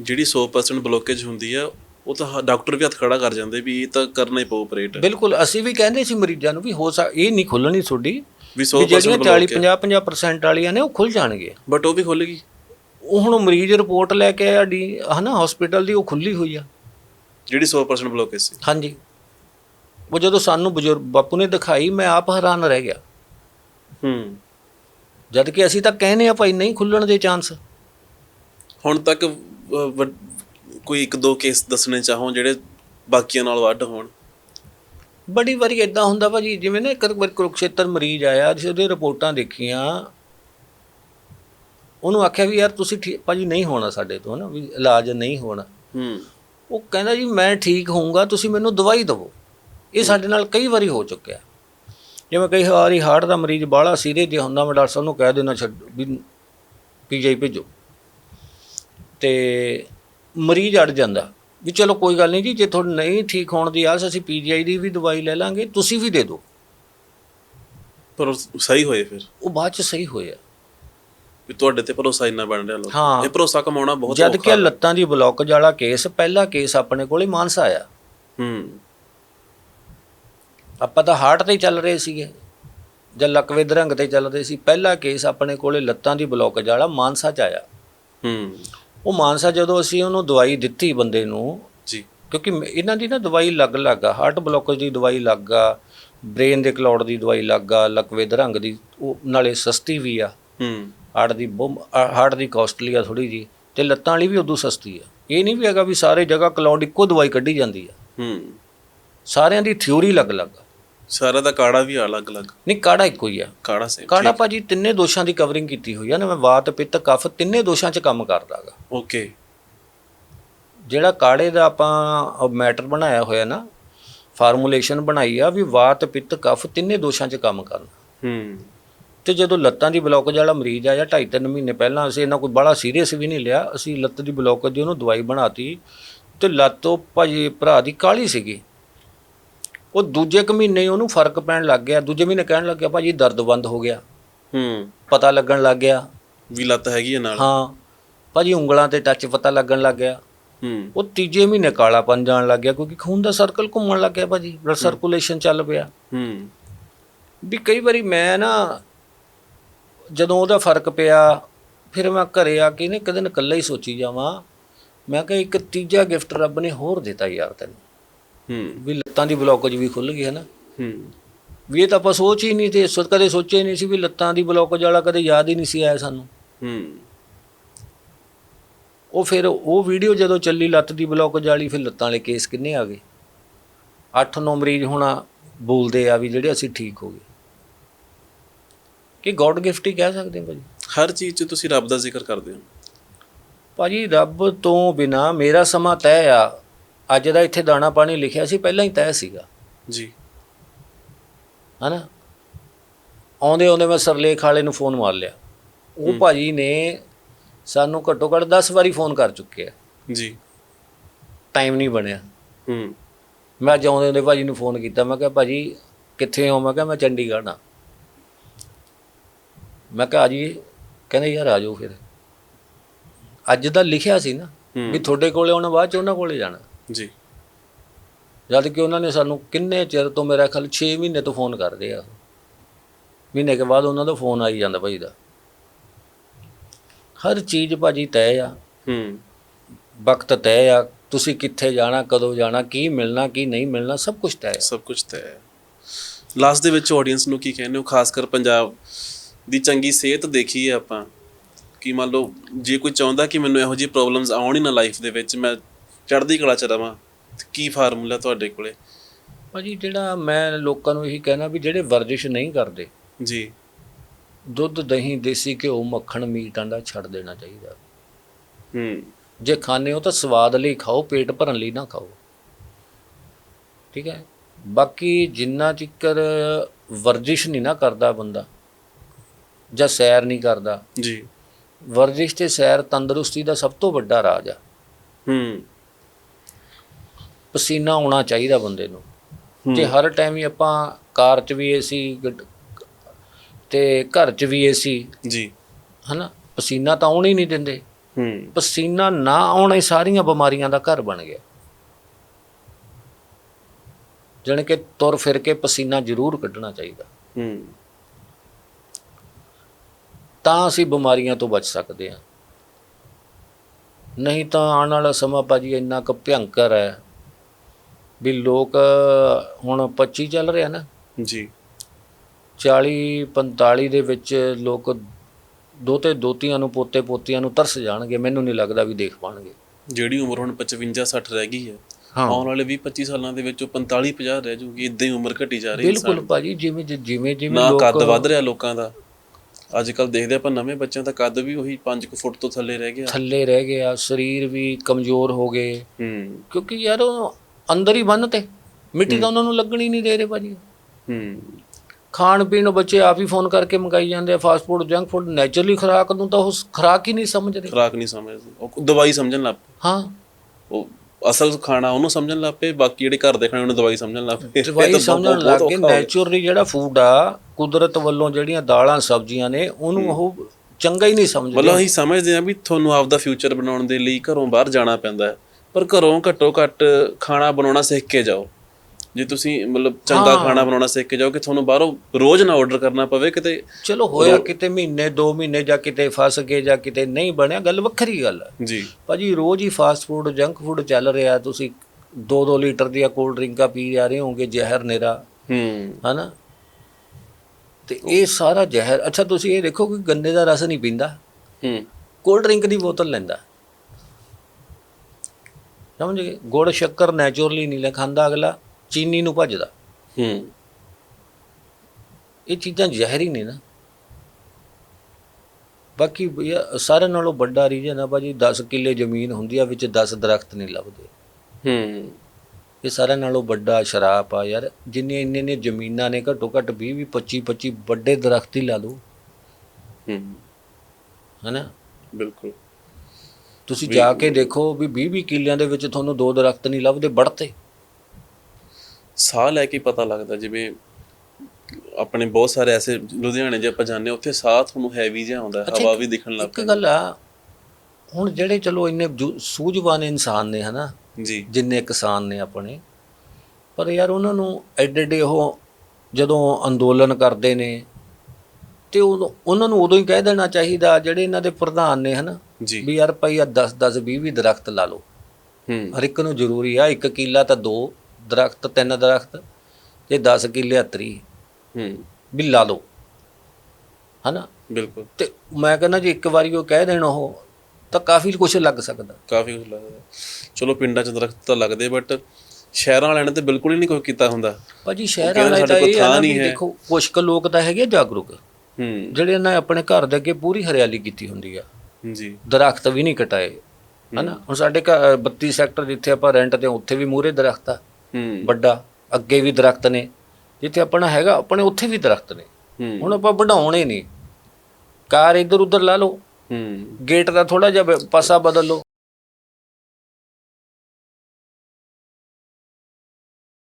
ਜਿਹੜੀ 100% ਬਲੋਕੇਜ ਹੁੰਦੀ ਆ ਉਹ ਤਾਂ ਡਾਕਟਰ ਵੀ ਹੱਥ ਖੜਾ ਕਰ ਜਾਂਦੇ ਵੀ ਇਹ ਤਾਂ ਕਰਨਾ ਹੀ ਪਊ ਆਪਰੇਟ ਬਿਲਕੁਲ ਅਸੀਂ ਵੀ ਕਹਿੰਦੇ ਸੀ ਮਰੀਜ਼ਾਂ ਨੂੰ ਵੀ ਹੋ ਸਕ ਇਹ ਨਹੀਂ ਖੁੱਲਣੀ ਤੁਹਾਡੀ ਵੀ ਵੀ 100% ਜਿਹੜੀਆਂ 40 ਬਲੋਕ 50 50% ਵਾਲੀਆਂ ਨੇ ਉਹ ਖੁੱਲ ਜਾਣਗੇ। ਬਟ ਉਹ ਵੀ ਖੁੱਲ ਗਈ। ਉਹ ਹੁਣ ਮਰੀਜ਼ ਰਿਪੋਰਟ ਲੈ ਕੇ ਆਇਆ ਡੀ ਹਨਾ ਹਸਪੀਟਲ ਦੀ ਉਹ ਖੁੱਲੀ ਹੋਈ ਆ। ਜਿਹੜੀ 100% ਬਲੋਕੇਜ ਸੀ। ਹਾਂਜੀ। ਉਹ ਜਦੋਂ ਸਾਨੂੰ ਬਜ਼ੁਰਗ ਬਾਪੂ ਨੇ ਦਿਖਾਈ ਮੈਂ ਆਪ ਹੈਰਾਨ ਰਹਿ ਗਿਆ। ਹੂੰ। ਜਦ ਕਿ ਅਸੀਂ ਤਾਂ ਕਹਿੰਦੇ ਆ ਭਾਈ ਨਹੀਂ ਖੁੱਲਣ ਦੇ ਚਾਂਸ। ਹੁਣ ਤੱਕ ਕੋਈ ਇੱਕ ਦੋ ਕੇਸ ਦੱਸਣੇ ਚਾਹੋ ਜਿਹੜੇ ਬਾਕੀਆਂ ਨਾਲ ਵੱਧ ਹੋਣ? ਬੜੀ ਵਾਰੀ ਇਦਾਂ ਹੁੰਦਾ ਭਾਜੀ ਜਿਵੇਂ ਨਾ ਇੱਕ ਵਾਰ ਕੁਰੂਕਸ਼ੇਤਰ ਮਰੀਜ਼ ਆਇਆ ਉਹਦੇ ਰਿਪੋਰਟਾਂ ਦੇਖੀਆਂ। ਉਹਨੂੰ ਆਖਿਆ ਵੀ ਯਾਰ ਤੁਸੀਂ ਠੀਕ ਭਾਜੀ ਨਹੀਂ ਹੋਣਾ ਸਾਡੇ ਤੋਂ ਹਨਾ ਵੀ ਇਲਾਜ ਨਹੀਂ ਹੋਣਾ। ਹੂੰ। ਉਹ ਕਹਿੰਦਾ ਜੀ ਮੈਂ ਠੀਕ ਹੋਊਂਗਾ ਤੁਸੀਂ ਮੈਨੂੰ ਦਵਾਈ ਦਿਵੋ। ਇਹ ਸਾਡੇ ਨਾਲ ਕਈ ਵਾਰੀ ਹੋ ਚੁੱਕਿਆ। ਜਿਵੇਂ ਕਈ ਵਾਰੀ ਹਾਰਟ ਦਾ ਮਰੀਜ਼ ਬਾਹਲਾ ਸੀਰੀਅਸ ਜੇ ਹੁੰਦਾ ਮੈਂ ਡਾਕਟਰ ਸਾਹਿਬ ਨੂੰ ਕਹਿ ਦੇਣਾ ਛੱਡ ਵੀ ਪੀਜੀਆਈ ਭੇਜੋ। ਤੇ ਮਰੀਜ਼ ਅੜ ਜਾਂਦਾ। ਵੀ ਚਲੋ ਕੋਈ ਗੱਲ ਨਹੀਂ ਜੀ ਜੇ ਤੁਹਾਡੇ ਨਹੀਂ ਠੀਕ ਹੋਣ ਦੀ ਆਸ ਅਸੀਂ ਪੀਜੀਆਈ ਦੀ ਵੀ ਦਵਾਈ ਲੈ ਲਾਂਗੇ ਤੁਸੀਂ ਵੀ ਦੇ ਦਿਓ। ਪਰ ਉਹ ਸਹੀ ਹੋਏ ਫਿਰ? ਉਹ ਬਾਅਦ ਚ ਸਹੀ ਹੋਇਆ ਵੀ ਤੁਹਾਡੇ ਤੇ ਭਰੋਸਾ ਇੰਨਾ ਬਣ ਰਿਹਾ ਲੋਕ ਹਾਂ। ਇਹ ਭਰੋਸਾ ਕਮਾਉਣਾ ਬਹੁਤ ਜਦ ਕਿ ਲੱਤਾਂ ਦੀ ਬਲੌਕੇਜ ਵਾਲਾ ਕੇਸ ਪਹਿਲਾ ਕੇਸ ਆਪਣੇ ਕੋਲੇ ਮਾਨਸਾ ਆਇਆ ਹੂੰ। ਆਪਾਂ ਤਾਂ ਹਾਰਟ ਤੇ ਚੱਲ ਰਹੇ ਸੀਗੇ ਜਾਂ ਲਕਵੇ ਦਰੰਗ ਤੇ ਚੱਲ ਰਹੇ ਸੀ। ਪਹਿਲਾ ਕੇਸ ਆਪਣੇ ਕੋਲੇ ਲੱਤਾਂ ਦੀ ਬਲੌਕੇਜ ਵਾਲਾ ਮਾਨਸਾ ਚ ਆਇਆ। ਹੂੰ। ਉਹ ਮਾਨਸਾ ਜਦੋਂ ਅਸੀਂ ਉਹਨੂੰ ਦਵਾਈ ਦਿੱਤੀ ਬੰਦੇ ਨੂੰ ਜੀ। ਕਿਉਂਕਿ ਇਹਨਾਂ ਦੀ ਨਾ ਦਵਾਈ ਅਲੱਗ-ਅਲੱਗ ਆ ਹਾਰਟ ਬਲੌਕੇਜ ਦੀ ਦਵਾਈ ਅਲੱਗ ਆ ਬ੍ਰੇਨ ਦੇ ਕਲੌੜ ਦੀ ਦਵਾਈ ਅਲੱਗ ਆ ਲਕਵੇ ਦਰੰਗ ਦੀ ਉਹ ਨਾਲੇ ਸਸਤੀ ਵੀ ਆ। ਹੂੰ। ਹਾਰਟ ਦੀ ਹਾਰਟ ਦੀ ਕਾਸਟਲੀ ਆ ਥੋੜੀ ਜੀ ਤੇ ਲੱਤਾਂ ਵਾਲੀ ਵੀ ਉਦੋਂ ਸਸਤੀ ਆ। ਇਹ ਨਹੀਂ ਵੀ ਹੈਗਾ ਵੀ ਸਾਰੇ ਜਗ੍ਹਾ ਕਲੌਡ ਇੱਕੋ ਦਵਾਈ ਕੱਢੀ ਜਾਂਦੀ ਆ। ਹੂੰ। ਸਾਰਿਆਂ ਦੀ ਥਿਊਰੀ ਅਲੱਗ-ਅਲੱਗ ਆ। ਸਾਰਾ ਦਾ ਕਾੜਾ ਵੀ ਅਲੱਗ-ਅਲੱਗ। ਨਹੀਂ ਕਾੜਾ ਇੱਕੋ ਹੀ ਆ। ਕਾੜਾ ਸੇਮ ਕਾੜਾ ਭਾਜੀ ਤਿੰਨੇ ਦੋਸ਼ਾਂ ਦੀ ਕਵਰਿੰਗ ਕੀਤੀ ਹੋਈ ਆ ਨਾ ਮੈਂ ਵਾਤ ਪਿੱਤ ਕਫ ਤਿੰਨੇ ਦੋਸ਼ਾਂ 'ਚ ਕੰਮ ਕਰਦਾਗਾ ਓਕੇ ਜਿਹੜਾ ਕਾੜੇ ਦਾ ਆਪਾਂ ਮੈਟਰ ਬਣਾਇਆ ਹੋਇਆ ਨਾ ਫਾਰਮੂਲੇਸ਼ਨ ਬਣਾਈ ਆ ਵੀ ਵਾਤ ਪਿੱਤ ਕਫ ਤਿੰਨੇ ਦੋਸ਼ਾਂ 'ਚ ਕੰਮ ਕਰਨਾ। ਹੂੰ। ਤੇ ਜਦੋਂ ਲੱਤਾਂ ਦੀ ਬਲੌਕੇਜ ਵਾਲਾ ਮਰੀਜ਼ ਆਇਆ ਢਾਈ ਤਿੰਨ ਮਹੀਨੇ ਪਹਿਲਾਂ ਅਸੀਂ ਇਹਨਾਂ ਕੋਈ ਬੜਾ ਸੀਰੀਅਸ ਵੀ ਨਹੀਂ ਲਿਆ ਅਸੀਂ ਲੱਤ ਦੀ ਬਲੌਕੇਜ ਦੀ ਉਹਨੂੰ ਦਵਾਈ ਬਣਾਤੀ ਤੇ ਲੱਤ ਭਾਜੀ ਭਰਾ ਦੀ ਕਾਲੀ ਸੀਗੀ। ਉਹ ਦੂਜੇ ਕੁ ਮਹੀਨੇ ਹੀ ਉਹਨੂੰ ਫ਼ਰਕ ਪੈਣ ਲੱਗ ਗਿਆ। ਦੂਜੇ ਮਹੀਨੇ ਕਹਿਣ ਲੱਗਿਆ ਭਾਜੀ ਦਰਦ ਬੰਦ ਹੋ ਗਿਆ। ਹੂੰ। ਪਤਾ ਲੱਗਣ ਲੱਗ ਗਿਆ। ਵੀ ਲੱਤ ਹੈਗੀ ਆ ਨਾਲ। ਹਾਂ। ਭਾਜੀ ਉਂਗਲਾਂ ਤੇ ਟੱਚ ਪਤਾ ਲੱਗਣ ਲੱਗ ਗਿਆ। ਹੂੰ। ਉਹ ਤੀਜੇ ਮਹੀਨੇ ਕਾਲਾਪਨ ਜਾਣ ਲੱਗ ਗਿਆ ਕਿਉਂਕਿ ਖੂਨ ਦਾ ਸਰਕਲ ਘੁੰਮਣ ਲੱਗ ਗਿਆ ਭਾਜੀ। ਬਲੱਡ ਸਰਕੂਲੇਸ਼ਨ ਚੱਲ ਪਿਆ। ਹੂੰ। ਵੀ ਕਈ ਵਾਰੀ ਮੈਂ ਨਾ ਜਦੋਂ ਉਹਦਾ ਫ਼ਰਕ ਪਿਆ ਫਿਰ ਮੈਂ ਘਰੇ ਆ ਕੇ ਨੇ ਇੱਕ ਦਿਨ ਇਕੱਲਾ ਹੀ ਸੋਚੀ ਜਾਵਾਂ। ਮੈਂ ਕਿਹਾ ਇੱਕ ਤੀਜਾ ਗਿਫਟ ਰੱਬ ਨੇ ਹੋਰ ਦਿੱਤਾ ਯਾਰ ਤੈਨੂੰ। ਹੂੰ ਵੀ ਲੱਤਾਂ ਦੀ ਬਲੌਕੇਜ ਵੀ ਖੁੱਲ ਗਈ ਹੈ ਨਾ। ਹੂੰ। ਵੀ ਇਹ ਤਾਂ ਆਪਾਂ ਸੋਚ ਹੀ ਨਹੀਂ ਤੇ ਸੋਚ ਕਦੇ ਸੋਚਿਆ ਹੀ ਨਹੀਂ ਸੀ ਵੀ ਲੱਤਾਂ ਦੀ ਬਲੌਕੇਜ ਵਾਲਾ ਕਦੇ ਯਾਦ ਹੀ ਨਹੀਂ ਸੀ ਆਇਆ ਸਾਨੂੰ। ਹੂੰ। ਉਹ ਫਿਰ ਉਹ ਵੀਡੀਓ ਜਦੋਂ ਚੱਲੀ ਲੱਤ ਦੀ ਬਲੌਕੇਜ ਵਾਲੀ ਫਿਰ ਲੱਤਾਂ ਵਾਲੇ ਕੇਸ ਕਿੰਨੇ ਆ ਗਏ? 8-9 ਮਰੀਜ਼ ਹੋਣਾ ਬੋਲਦੇ ਆ ਵੀ ਜਿਹੜੇ ਅਸੀਂ ਠੀਕ ਹੋ ਗਏ। ਕਿ ਗੋਡ ਗਿਫਟ ਹੀ ਕਹਿ ਸਕਦੇ ਹਾਂ ਭਾਜੀ। ਹਰ ਚੀਜ਼ 'ਚ ਤੁਸੀਂ ਰੱਬ ਦਾ ਜ਼ਿਕਰ ਕਰਦੇ ਹੋ। ਭਾਜੀ ਰੱਬ ਤੋਂ ਬਿਨਾ ਮੇਰਾ ਸਮਾਂ ਤੈਅ ਆ। ਅੱਜ ਦਾ ਇੱਥੇ ਦਾਣਾ ਪਾਣੀ ਲਿਖਿਆ ਸੀ ਪਹਿਲਾਂ ਹੀ ਤੈਅ ਸੀਗਾ। ਜੀ। ਹਨਾ? ਆਉਂਦੇ ਆਉਂਦੇ ਮੈਂ ਸਰਲੇਖ ਵਾਲੇ ਨੂੰ ਫੋਨ ਮਾਰ ਲਿਆ। ਉਹ ਭਾਜੀ ਨੇ ਸਾਨੂੰ ਘੱਟੋ ਘੱਟ 10 ਵਾਰੀ ਫੋਨ ਕਰ ਚੁੱਕੇ ਆ। ਜੀ। ਟਾਈਮ ਨਹੀਂ ਬਣਿਆ। ਹੂੰ। ਮੈਂ ਅੱਜ ਆਉਂਦੇ ਆਉਂਦੇ ਭਾਜੀ ਨੂੰ ਫੋਨ ਕੀਤਾ ਮੈਂ ਕਿਹਾ ਭਾਜੀ ਕਿੱਥੇ ਹੋ? ਮੈਂ ਕਿਹਾ ਮੈਂ ਚੰਡੀਗੜ੍ਹ ਆ ਮੈਂ ਕਿਹਾ ਜੀ ਕਹਿੰਦੇ ਯਾਰ ਆ ਜਾਓ ਫਿਰ। ਅੱਜ ਦਾ ਲਿਖਿਆ ਸੀ ਨਾ। ਵੀ ਤੁਹਾਡੇ ਕੋਲੇ ਆਉਣਾ ਬਾਅਦ ਚ ਉਹਨਾਂ ਕੋਲੇ ਜਾਣਾ। ਜੀ। ਜਦ ਕਿ ਉਹਨਾਂ ਨੇ ਸਾਨੂੰ ਕਿੰਨੇ ਚਿਰ ਤੋਂ ਮੇਰਾ ਖਿਆਲ 6 ਮਹੀਨੇ ਤੋਂ ਫੋਨ ਕਰਦੇ ਆ। ਮਹੀਨੇ ਕੇ ਬਾਅਦ ਉਹਨਾਂ ਦਾ ਫੋਨ ਆਈ ਜਾਂਦਾ ਭਾਈ ਦਾ। ਹਰ ਚੀਜ਼ ਭਾਜੀ ਤੈਅ ਆ। ਹੂੰ। ਵਕਤ ਤੈਅ ਆ। ਤੁਸੀਂ ਕਿੱਥੇ ਜਾਣਾ ਕਦੋਂ ਜਾਣਾ ਕੀ ਮਿਲਣਾ ਕੀ ਨਹੀਂ ਮਿਲਣਾ ਸਭ ਕੁਝ ਤੈਅ ਆ। ਸਭ ਕੁਝ ਤੈਅ ਹੈ ਲਾਸਟ ਦੇ ਵਿੱਚ ਆਡੀਅנס ਨੂੰ ਕੀ ਕਹਿੰਦੇ ਹੋ? ਖਾਸ ਕਰ ਪੰਜਾਬ ਦੀ ਚੰਗੀ ਸਿਹਤ ਦੇਖੀ ਹੈ ਆਪਾਂ। ਕਿ ਮੰਨ ਲਓ ਜੇ ਕੋਈ ਚਾਹੁੰਦਾ ਕਿ ਮੈਨੂੰ ਇਹੋ ਜਿਹੀ ਪ੍ਰੋਬਲਮਸ ਆਉਣ ਹੀ ਨਾ ਲਾਈਫ ਦੇ ਵਿੱਚ ਮੈਂ ਚੜ੍ਹਦੀ ਕਲਾ ਚ ਰਵਾਂ ਤੇ ਕੀ ਫਾਰਮੂਲਾ ਤੁਹਾਡੇ ਕੋਲੇ? ਭਾਜੀ ਜਿਹੜਾ ਮੈਂ ਲੋਕਾਂ ਨੂੰ ਇਹੀ ਕਹਿਣਾ ਵੀ ਜਿਹੜੇ ਵਰਜਿਸ਼ ਨਹੀਂ ਕਰਦੇ ਜੀ। ਦੁੱਧ ਦਹੀਂ ਦੇਸੀ ਘਿਓ ਮੱਖਣ ਮੀਟ ਆਂਡਾ ਛੱਡ ਦੇਣਾ ਚਾਹੀਦਾ। ਹੂੰ। ਜੇ ਖਾਣੇ ਹੋ ਤਾਂ ਸਵਾਦ ਲਈ ਖਾਓ ਪੇਟ ਭਰਨ ਲਈ ਨਾ ਖਾਓ। ਠੀਕ ਹੈ? ਬਾਕੀ ਜਿੰਨਾ ਚਿਕਰ ਵਰਜਿਸ਼ ਨਹੀਂ ਨਾ ਕਰਦਾ ਬੰਦਾ ਜਾਂ ਸੈਰ ਨਹੀਂ ਕਰਦਾ ਜੀ। ਵਰਜਿਸ਼ ਤੇ ਸੈਰ ਤੰਦਰੁਸਤੀ ਦਾ ਸਭ ਤੋਂ ਵੱਡਾ ਰਾਜ ਆ। ਹੂੰ। ਪਸੀਨਾ ਆਉਣਾ ਚਾਹੀਦਾ ਬੰਦੇ ਨੂੰ। ਜੇ ਹਰ ਟਾਈਮ ਹੀ ਆਪਾਂ ਕਾਰ 'ਚ ਵੀ ਏਸੀ ਤੇ ਘਰ 'ਚ ਵੀ ਏਸੀ ਜੀ। ਹਨਾ? ਪਸੀਨਾ ਤਾਂ ਆਉਣ ਹੀ ਨਹੀਂ ਦਿੰਦੇ। ਹੂੰ। ਪਸੀਨਾ ਨਾ ਆਉਣਾ ਹੀ ਸਾਰੀਆਂ ਬਿਮਾਰੀਆਂ ਦਾ ਘਰ ਬਣ ਗਿਆ। ਜਾਣੀ ਕਿ ਤੁਰ ਫਿਰ ਕੇ ਪਸੀਨਾ ਜ਼ਰੂਰ ਕੱਢਣਾ ਚਾਹੀਦਾ। ਹੂੰ। ਤਾਂ ਅਸੀਂ ਬਿਮਾਰੀਆਂ ਤੋਂ ਬਚ ਸਕਦੇ ਹਾਂ। ਨਹੀਂ ਤਾਂ ਆਉਣ ਵਾਲਾ ਸਮਾਂ ਭਾਜੀ ਇੰਨਾ ਕੁ ਭਿਅੰਕਰ ਹੈ। ਵੀ ਲੋਕ ਹੁਣ 25 ਚੱਲ ਰਿਹਾ ਨਾ। ਜੀ। 40 45 ਦੇ ਵਿੱਚ ਲੋਕ ਦੋਤੇ ਦੋਤੀਆਂ ਨੂੰ ਪੋਤੇ ਪੋਤੀਆਂ ਨੂੰ ਤਰਸ ਜਾਣਗੇ। ਮੈਨੂੰ ਨਹੀਂ ਲੱਗਦਾ ਵੀ ਦੇਖ ਪਾਣਗੇ। ਜਿਹੜੀ ਉਮਰ ਹੁਣ 55 60 ਰਹਿ ਗਈ ਹੈ। ਹਾਂ। ਆਉਣ ਵਾਲੇ 20 25 ਸਾਲਾਂ ਦੇ ਵਿੱਚ ਉਹ 45 50 ਰਹਿ ਜੂਗੀ। ਇਦਾਂ ਹੀ ਉਮਰ ਘਟੀ ਜਾ ਰਹੀ ਬਿਲਕੁਲ ਇਨਸਾਨ ਭਾਜੀ ਜਿਵੇਂ ਜਿਵੇਂ ਜਿਵੇਂ ਨਾ ਕੱਦ ਲੋਕ ਵੱਧ ਰਿਹਾ ਲੋਕਾਂ ਦਾ। ਅੱਜ ਕੱਲ ਦੇਖਦੇ ਆਪਾਂ ਨਵੇਂ ਬੱਚਿਆਂ ਦਾ ਕੱਦ ਵੀ ਉਹੀ 5 ਫੁੱਟ ਤੋਂ ਥੱਲੇ ਰਹਿ ਗਿਆ। ਥੱਲੇ ਰਹਿ ਗਿਆ ਸਰੀਰ ਵੀ ਕਮਜ਼ੋਰ ਹੋ ਗਏ। ਹੂੰ। ਕਿਉਂਕਿ ਯਾਰ ਉਹ ਅੰਦਰ ਹੀ ਬੰਨ ਤੇ। ਮਿੱਟੀ ਤਾਂ ਉਹਨਾਂ ਨੂੰ ਲੱਗਣੀ ਨਹੀਂ ਦੇ ਰਹੇ ਭਾਜੀ। ਹੂੰ। ਖਾਣ ਪੀਣ ਬੱਚੇ ਆਪ ਹੀ ਫੋਨ ਕਰਕੇ ਮੰਗਾਈ ਜਾਂਦੇ ਆ fast food junk food naturally ਖੁਰਾਕ ਨੂੰ ਤਾਂ ਉਹ ਖੁਰਾਕ ਹੀ ਨਹੀਂ ਸਮਝਦੇ। ਖੁਰਾਕ ਨਹੀਂ ਸਮਝਦੇ। ਉਹ ਦਵਾਈ ਸਮਝਣ ਲੱਗ ਪਏ। ਹਾਂ। ਉਹ ਅਸਲ ਖਾਣਾ ਉਹਨੂੰ ਸਮਝਣ ਲੱਗ ਪਏ ਬਾਕੀ ਜਿਹੜੇ ਘਰ ਦੇ ਖਾਣੇ ਉਹਨੂੰ ਦਵਾਈ ਸਮਝਣ ਲੱਗ ਪਏ। ਦਵਾਈ ਸਮਝਣ ਲੱਗ ਗਿਆ। ਨੇਚਰਲੀ ਜਿਹੜਾ ਫੂਡ ਆ ਕੁਦਰਤ ਵੱਲੋਂ ਜਿਹੜੀਆਂ ਦਾਲਾਂ ਸਬਜ਼ੀਆਂ ਨੇ ਉਹਨੂੰ ਉਹ ਚੰਗਾ ਹੀ ਨਹੀਂ ਸਮਝਦੇ। ਮਤਲਬ ਅਸੀਂ ਸਮਝਦੇ ਹਾਂ ਵੀ ਤੁਹਾਨੂੰ ਆਪਦਾ ਫਿਊਚਰ ਬਣਾਉਣ ਦੇ ਲਈ ਘਰੋਂ ਬਾਹਰ ਜਾਣਾ ਪੈਂਦਾ ਹੈ। ਪਰ ਘਰੋਂ ਘੱਟੋ ਘੱਟ ਖਾਣਾ ਬਣਾਉਣਾ ਸਿੱਖ ਕੇ ਜਾਓ। ਜੇ ਤੁਸੀਂ ਮਤਲਬ ਚੰਗਾ ਖਾਣਾ ਬਣਾਉਣਾ ਸਿੱਖ ਕੇ ਜਾਓ ਕਿ ਤੁਹਾਨੂੰ ਬਾਹਰੋਂ ਰੋਜ਼ ਨਾ ਆਰਡਰ ਕਰਨਾ ਪਵੇ ਕਿਤੇ। ਚਲੋ ਹੋਇਆ ਕਿਤੇ ਮਹੀਨੇ 2 ਮਹੀਨੇ ਜਾਂ ਕਿਤੇ ਫਸ ਗਏ ਜਾਂ ਕਿਤੇ ਨਹੀਂ ਬਣਿਆ ਗੱਲ ਵੱਖਰੀ ਗੱਲ ਹੈ। ਜੀ। ਭਾਜੀ ਰੋਜ਼ ਹੀ ਫਾਸਟ ਫੂਡ ਜੰਕ ਫੂਡ ਚੱਲ ਰਿਹਾ ਤੁਸੀਂ 2-2 ਲੀਟਰ ਦੀਆਂ ਕੋਲਡ ਡਰਿੰਕਾਂ ਪੀ ਜਾ ਰਹੇ ਹੋਗੇ ਜ਼ਹਿਰ ਨੇਰਾ। ਹੂੰ। ਹਨਾ? ਤੇ ਇਹ ਸਾਰਾ ਜ਼ਹਿਰ ਅੱਛਾ ਤੁਸੀਂ ਇਹ ਦੇਖੋ ਕਿ ਗੰਨੇ ਦਾ ਰਸ ਨਹੀਂ ਪੀਂਦਾ। ਹੂੰ। ਕੋਲਡ ਡਰਿੰਕ ਦੀ ਬੋਤਲ ਲੈਂਦਾ। ਸਮਝ ਗਏ? ਗੁੜ ਸ਼ੱਕਰ ਨੇਚਰਲੀ ਨਹੀਂ ਲੈ ਖਾਂਦਾ ਅਗਲਾ ਚੀਨੀ ਨੂੰ ਭੱਜਦਾ। ਹੂੰ। ਇਹ ਚੀਜ਼ਾਂ ਜ਼ਹਿਰ ਨੇ ਨਾ। ਬਾਕੀ ਸਾਰਿਆਂ ਨਾਲੋਂ ਵੱਡਾ ਰੀਜਨ ਆ ਭਾਜੀ 10 ਕਿੱਲੇ ਜ਼ਮੀਨ ਹੁੰਦੀ ਆ ਵਿੱਚ 10 ਦਰਖਤ ਨਹੀਂ ਲੱਭਦੇ। ਹੂੰ। ਇਹ ਸਾਰਿਆਂ ਨਾਲੋਂ ਵੱਡਾ ਸ਼ਰਾਪ ਆ ਯਾਰ ਜਿੰਨੇ ਇੰਨੇ ਨੇ ਜ਼ਮੀਨਾਂ ਨੇ ਘੱਟੋ ਘੱਟ 20 20 25 25 ਵੱਡੇ ਦਰਖਤ ਹੀ ਲਾ ਲਓ। ਹੂੰ। ਹਨਾ? ਬਿਲਕੁਲ। ਤੁਸੀਂ ਜਾ ਕੇ ਦੇਖੋ ਵੀ 20 20 ਕਿੱਲਿਆਂ ਦੇ ਵਿੱਚ ਤੁਹਾਨੂੰ ਦੋ ਦਰਖਤ ਨਹੀਂ ਲੱਭਦੇ ਵੜਤੇ ਸਾਹ ਲੈ ਕੇ ਪਤਾ ਲੱਗਦਾ ਜਿਵੇਂ ਆਪਣੇ ਬਹੁਤ ਸਾਰੇ ਐਸੇ ਲੁਧਿਆਣੇ ਜੇ ਆਪਾਂ ਜਾਂਦੇ ਉੱਥੇ ਸਾਹ ਤੁਹਾਨੂੰ ਹੈਵੀ ਜਿਹਾ ਆਉਂਦਾ ਹਵਾ ਵੀ ਦਿਖਣ ਲੱਗ ਇੱਕ ਗੱਲ ਆ ਹੁਣ ਜਿਹੜੇ ਚਲੋ ਇੰਨੇ ਸੂਝਵਾਨ ਇਨਸਾਨ ਨੇ ਹਨਾ ਜੀ। ਜਿੰਨੇ ਕਿਸਾਨ ਨੇ ਆਪਣੇ ਪਰ ਯਾਰ ਉਹਨਾਂ ਨੂੰ ਐਡੇ ਐਡੇ ਉਹ ਜਦੋਂ ਅੰਦੋਲਨ ਕਰਦੇ ਨੇ ਤੇ ਉਦੋਂ ਉਹਨਾਂ ਨੂੰ ਉਦੋਂ ਹੀ ਕਹਿ ਦੇਣਾ ਚਾਹੀਦਾ ਜਿਹੜੇ ਇਹਨਾਂ ਦੇ ਪ੍ਰਧਾਨ ਨੇ ਹਨਾ ਜੀ। ਵੀ ਯਾਰ ਭਾਈ ਆ 10 10 20 20 ਦਰਖਤ ਲਾ ਲਓ। ਹੂੰ। ਹਰ ਇੱਕ ਨੂੰ ਜ਼ਰੂਰੀ ਆ ਇੱਕ ਕਿੱਲਾ ਤਾਂ ਦੋ ਦਰਖਤ ਤਿੰਨ ਦਰਖਤ ਤੇ 10 ਕਿੱਲੇ ਆ 30 ਹੂੰ। ਵੀ ਲਾ ਲਓ। ਹਨਾ? ਬਿਲਕੁਲ। ਤੇ ਮੈਂ ਕਹਿੰਦਾ ਜੀ ਇੱਕ ਵਾਰੀ ਉਹ ਕਹਿ ਦੇਣ ਉਹ ਤਾਂ ਕਾਫੀ ਕੁਝ ਲੱਗ ਸਕਦਾ। ਕਾਫੀ ਕੁਝ ਲੱਗਦਾ ਚਲੋ ਪਿੰਡਾਂ 'ਚ ਦਰਖਤ ਤਾਂ ਲੱਗਦੇ ਬਟ ਸ਼ਹਿਰਾਂ ਵਾਲਿਆਂ ਨੇ ਤੇ ਬਿਲਕੁਲ ਹੀ ਨਹੀਂ ਕੋਈ ਕੀਤਾ ਹੁੰਦਾ। ਭਾਜੀ ਸ਼ਹਿਰਾਂ ਵਾਲੇ ਸਾਡੇ ਤਾਂ ਕੋਲ ਇਹ ਆ ਥਾਂ ਨਾ ਨਹੀਂ ਹੈ। ਦੇਖੋ ਕੁਛ ਕੁ ਲੋਕ ਤਾਂ ਹੈਗੇ ਜਾਗਰੂਕ। ਹੂੰ। ਜਿਹੜੇ ਇਹਨਾਂ ਨੇ ਆਪਣੇ ਘਰ ਦੇ ਅੱਗੇ ਪੂਰੀ ਹਰਿਆਲੀ ਕੀਤੀ ਹੁੰਦੀ ਆ। ਜੀ। ਦਰਖਤ ਵੀ ਨਹੀਂ ਕਟਾਏ ਹਨਾ? ਹੁਣ ਸਾਡੇ ਘਰ 32 ਸੈਕਟਰ ਜਿੱਥੇ ਆਪਾਂ ਰੈਂਟ ਤੇ ਉੱਥੇ ਵੀ ਮੂਰੇ ਦਰਖਤ ਆ। ਹੂੰ। ਵੱਡਾ ਅੱਗੇ ਵੀ ਦਰਖਤ ਨੇ। ਜਿੱਥੇ ਆਪਣਾ ਹੈਗਾ ਆਪਣੇ ਉੱਥੇ ਵੀ ਦਰਖਤ ਨੇ। ਹੁਣ ਆਪਾਂ ਵਧਾਉਣੇ ਨਹੀਂ। ਕਾਰ ਇੱਧਰ ਉੱਧਰ ਲਾ ਲਓ। ਹੂੰ। ਗੇਟ ਦਾ ਥੋੜਾ ਜਿਹਾ ਪਾਸਾ ਬਦਲ ਲਓ।